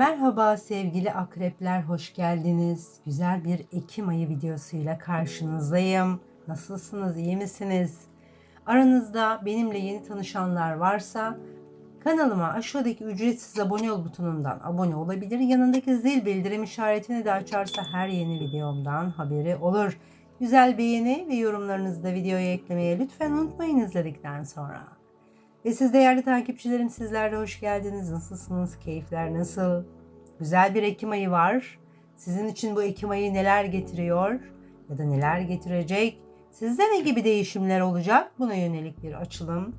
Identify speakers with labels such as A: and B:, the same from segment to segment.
A: Merhaba sevgili akrepler, hoş geldiniz. Güzel bir Ekim ayı videosuyla karşınızdayım. Nasılsınız, iyi misiniz? Aranızda benimle yeni tanışanlar varsa kanalıma aşağıdaki ücretsiz abone ol butonundan abone olabilir. Yanındaki zil bildirim işaretini de açarsa her yeni videomdan haberi olur. Güzel beğeni ve yorumlarınızı da videoya eklemeye lütfen unutmayın izledikten sonra. Ve siz değerli takipçilerim sizler de hoş geldiniz. Nasılsınız? Keyifler nasıl? Güzel bir Ekim ayı var. Sizin için bu Ekim ayı neler getiriyor ya da neler getirecek? Sizde ne gibi değişimler olacak? Buna yönelik bir açılım,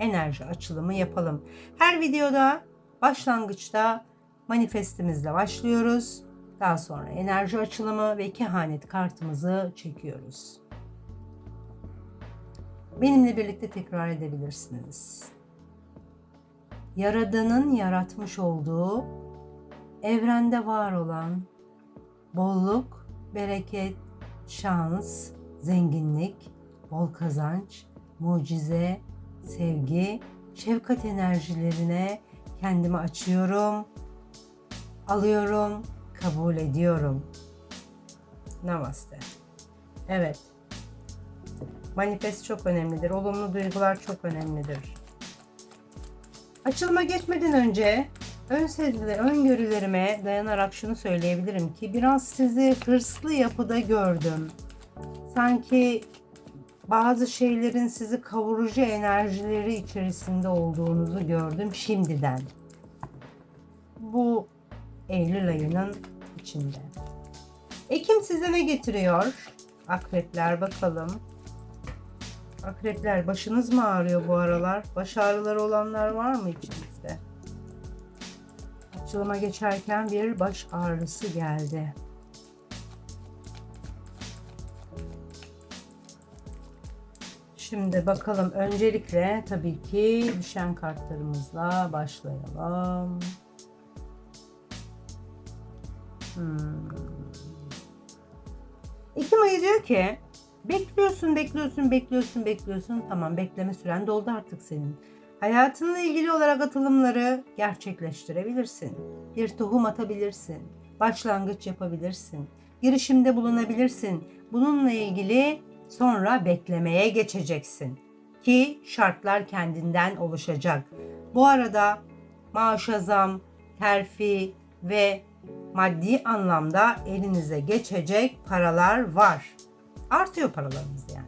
A: enerji açılımı yapalım. Her videoda başlangıçta manifestimizle başlıyoruz. Daha sonra enerji açılımı ve kehanet kartımızı çekiyoruz. Benimle birlikte tekrar edebilirsiniz. Yaradanın yaratmış olduğu evrende var olan bolluk, bereket, şans, zenginlik, bol kazanç, mucize, sevgi, şefkat enerjilerine kendimi açıyorum, alıyorum, kabul ediyorum. Namaste. Evet. Manifest çok önemlidir. Olumlu duygular çok önemlidir. Açılıma geçmeden önce ön sezgiler, öngörülerime dayanarak şunu söyleyebilirim ki biraz sizi hırslı yapıda gördüm. Sanki bazı şeylerin sizi kavurucu enerjileri içerisinde olduğunuzu gördüm şimdiden. Bu Eylül ayının içinde. Ekim size ne getiriyor? Akrepler bakalım. Akrepler başınız mı ağrıyor bu aralar? Baş ağrıları olanlar var mı içinizde? Açılıma geçerken bir baş ağrısı geldi. Şimdi bakalım öncelikle tabii ki düşen kartlarımızla başlayalım. Hmm. Ekim ayı diyor ki bekliyorsun, bekliyorsun, bekliyorsun, bekliyorsun. Tamam bekleme süren doldu artık senin. Hayatınla ilgili olarak atılımları gerçekleştirebilirsin. Bir tohum atabilirsin. Başlangıç yapabilirsin. Girişimde bulunabilirsin. Bununla ilgili sonra beklemeye geçeceksin. Ki şartlar kendinden oluşacak. Bu arada maaşa zam, terfi ve maddi anlamda elinize geçecek paralar var. Artıyor paralarınız yani.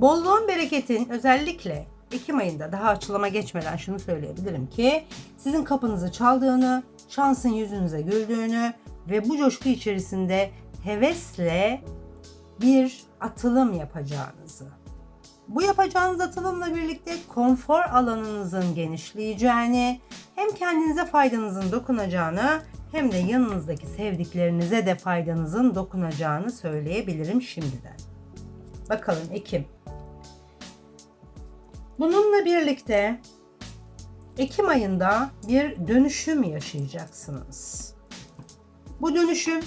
A: Bolluğun bereketin özellikle Ekim ayında daha açılıma geçmeden şunu söyleyebilirim ki sizin kapınızı çaldığını, şansın yüzünüze güldüğünü ve bu coşku içerisinde hevesle bir atılım yapacağınızı. Bu yapacağınız atılımla birlikte konfor alanınızın genişleyeceğini, hem kendinize faydanızın dokunacağını hem de yanınızdaki sevdiklerinize de faydanızın dokunacağını söyleyebilirim şimdiden. Bakalım Ekim. Bununla birlikte Ekim ayında bir dönüşüm yaşayacaksınız. Bu dönüşüm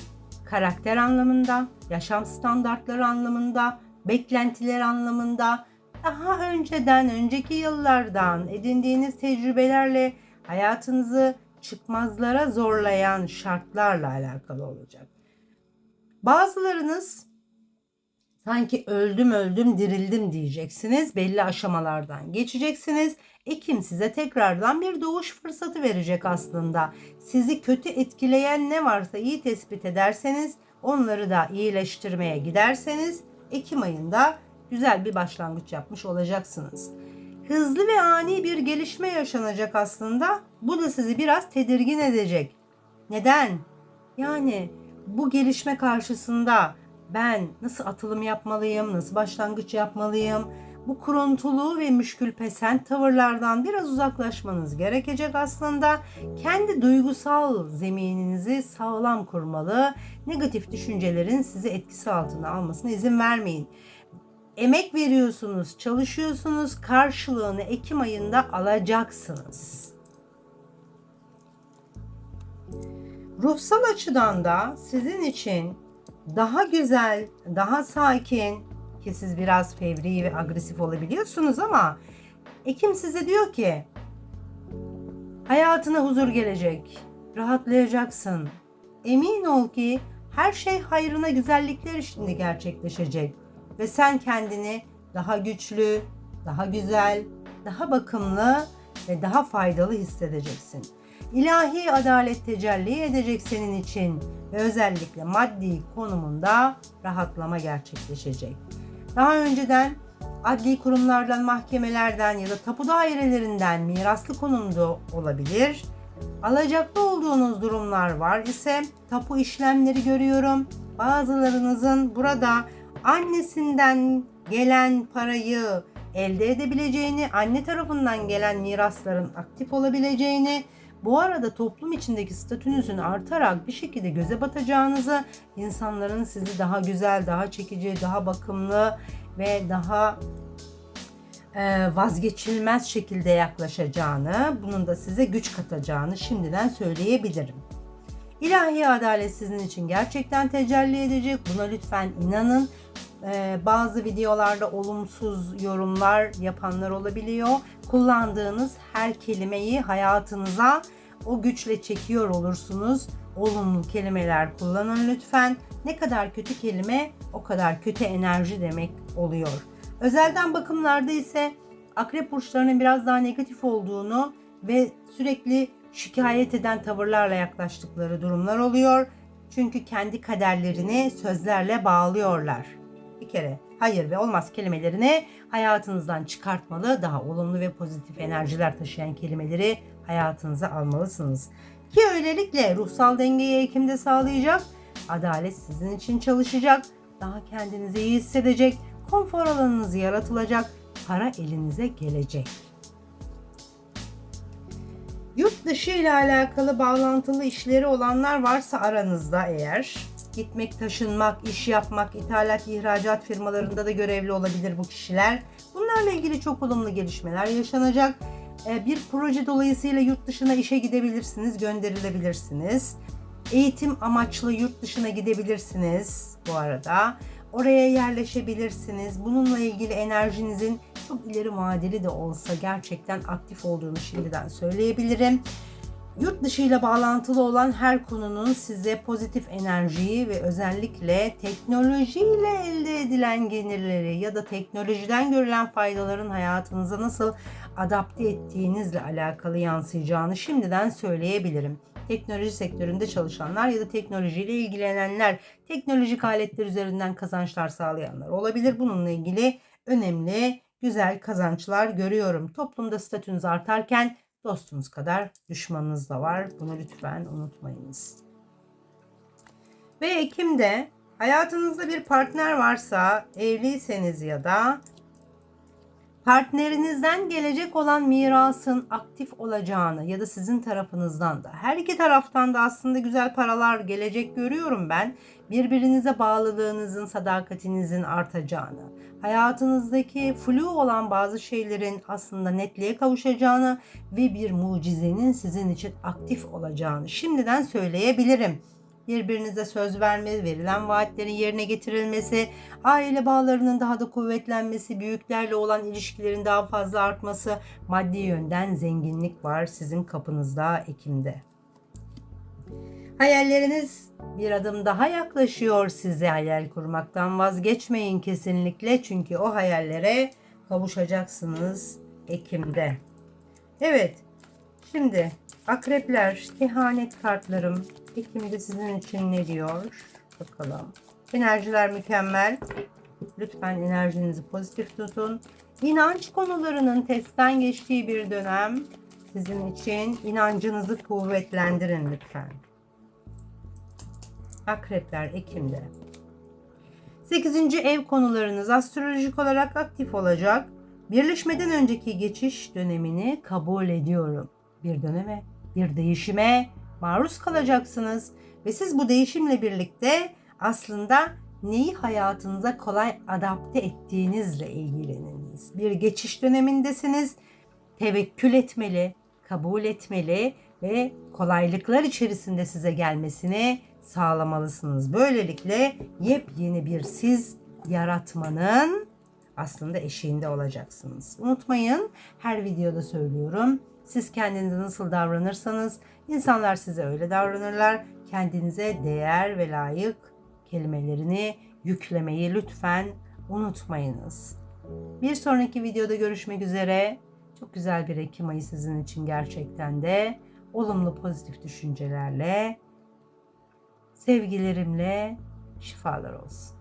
A: karakter anlamında, yaşam standartları anlamında, beklentiler anlamında, daha önceden, önceki yıllardan edindiğiniz tecrübelerle hayatınızı çıkmazlara zorlayan şartlarla alakalı olacak. Bazılarınız sanki öldüm öldüm dirildim diyeceksiniz. Belli aşamalardan geçeceksiniz. Ekim size tekrardan bir doğuş fırsatı verecek aslında. Sizi kötü etkileyen ne varsa iyi tespit ederseniz, onları da iyileştirmeye giderseniz Ekim ayında güzel bir başlangıç yapmış olacaksınız. Hızlı ve ani bir gelişme yaşanacak aslında. Bu da sizi biraz tedirgin edecek. Neden? Yani bu gelişme karşısında ben nasıl atılım yapmalıyım, nasıl başlangıç yapmalıyım? Bu kuruntulu ve müşkül pesent tavırlardan biraz uzaklaşmanız gerekecek aslında. Kendi duygusal zemininizi sağlam kurmalı. Negatif düşüncelerin sizi etkisi altına almasına izin vermeyin emek veriyorsunuz, çalışıyorsunuz, karşılığını Ekim ayında alacaksınız. Ruhsal açıdan da sizin için daha güzel, daha sakin ki siz biraz fevri ve agresif olabiliyorsunuz ama Ekim size diyor ki Hayatına huzur gelecek. Rahatlayacaksın. Emin ol ki her şey hayrına güzellikler içinde gerçekleşecek ve sen kendini daha güçlü, daha güzel, daha bakımlı ve daha faydalı hissedeceksin. İlahi adalet tecelli edecek senin için ve özellikle maddi konumunda rahatlama gerçekleşecek. Daha önceden adli kurumlardan, mahkemelerden ya da tapu dairelerinden miraslı konumda olabilir. Alacaklı olduğunuz durumlar var ise tapu işlemleri görüyorum. Bazılarınızın burada annesinden gelen parayı elde edebileceğini, anne tarafından gelen mirasların aktif olabileceğini, bu arada toplum içindeki statünüzün artarak bir şekilde göze batacağınızı, insanların sizi daha güzel, daha çekici, daha bakımlı ve daha e, vazgeçilmez şekilde yaklaşacağını, bunun da size güç katacağını şimdiden söyleyebilirim. İlahi adalet sizin için gerçekten tecelli edecek. Buna lütfen inanın. Ee, bazı videolarda olumsuz yorumlar yapanlar olabiliyor. Kullandığınız her kelimeyi hayatınıza o güçle çekiyor olursunuz. Olumlu kelimeler kullanın lütfen. Ne kadar kötü kelime o kadar kötü enerji demek oluyor. Özelden bakımlarda ise akrep burçlarının biraz daha negatif olduğunu ve sürekli şikayet eden tavırlarla yaklaştıkları durumlar oluyor. Çünkü kendi kaderlerini sözlerle bağlıyorlar. Bir kere hayır ve olmaz kelimelerini hayatınızdan çıkartmalı, daha olumlu ve pozitif enerjiler taşıyan kelimeleri hayatınıza almalısınız. Ki öylelikle ruhsal dengeyi Ekim'de sağlayacak, adalet sizin için çalışacak, daha kendinizi iyi hissedecek, konfor alanınız yaratılacak, para elinize gelecek. Yurt dışı ile alakalı bağlantılı işleri olanlar varsa aranızda eğer gitmek, taşınmak, iş yapmak, ithalat, ihracat firmalarında da görevli olabilir bu kişiler. Bunlarla ilgili çok olumlu gelişmeler yaşanacak. Ee, Bir proje dolayısıyla yurt dışına işe gidebilirsiniz, gönderilebilirsiniz. Eğitim amaçlı yurt dışına gidebilirsiniz bu arada. Oraya yerleşebilirsiniz. Bununla ilgili enerjinizin çok ileri vadeli de olsa gerçekten aktif olduğunu şimdiden söyleyebilirim. Yurt dışı ile bağlantılı olan her konunun size pozitif enerjiyi ve özellikle teknolojiyle elde edilen gelirleri ya da teknolojiden görülen faydaların hayatınıza nasıl adapte ettiğinizle alakalı yansıyacağını şimdiden söyleyebilirim. Teknoloji sektöründe çalışanlar ya da teknolojiyle ilgilenenler, teknolojik aletler üzerinden kazançlar sağlayanlar olabilir. Bununla ilgili önemli, güzel kazançlar görüyorum. Toplumda statünüz artarken dostunuz kadar düşmanınız da var. Bunu lütfen unutmayınız. Ve Ekim'de hayatınızda bir partner varsa, evliyseniz ya da partnerinizden gelecek olan mirasın aktif olacağını ya da sizin tarafınızdan da her iki taraftan da aslında güzel paralar gelecek görüyorum ben. Birbirinize bağlılığınızın, sadakatinizin artacağını, hayatınızdaki flu olan bazı şeylerin aslında netliğe kavuşacağını ve bir mucizenin sizin için aktif olacağını şimdiden söyleyebilirim birbirinize söz verme, verilen vaatlerin yerine getirilmesi, aile bağlarının daha da kuvvetlenmesi, büyüklerle olan ilişkilerin daha fazla artması, maddi yönden zenginlik var sizin kapınızda Ekim'de. Hayalleriniz bir adım daha yaklaşıyor size hayal kurmaktan vazgeçmeyin kesinlikle çünkü o hayallere kavuşacaksınız Ekim'de. Evet şimdi akrepler kehanet kartlarım Ekim'de sizin için ne diyor bakalım. Enerjiler mükemmel. Lütfen enerjinizi pozitif tutun. İnanç konularının testten geçtiği bir dönem sizin için inancınızı kuvvetlendirin lütfen. Akrepler Ekim'de. 8. ev konularınız astrolojik olarak aktif olacak. Birleşmeden önceki geçiş dönemini kabul ediyorum. Bir döneme, bir değişime maruz kalacaksınız ve siz bu değişimle birlikte aslında neyi hayatınıza kolay adapte ettiğinizle ilgileniniz. Bir geçiş dönemindesiniz. Tevekkül etmeli, kabul etmeli ve kolaylıklar içerisinde size gelmesini sağlamalısınız. Böylelikle yepyeni bir siz yaratmanın aslında eşiğinde olacaksınız. Unutmayın her videoda söylüyorum. Siz kendinize nasıl davranırsanız insanlar size öyle davranırlar. Kendinize değer ve layık kelimelerini yüklemeyi lütfen unutmayınız. Bir sonraki videoda görüşmek üzere. Çok güzel bir Ekim ayı sizin için gerçekten de olumlu pozitif düşüncelerle, sevgilerimle şifalar olsun.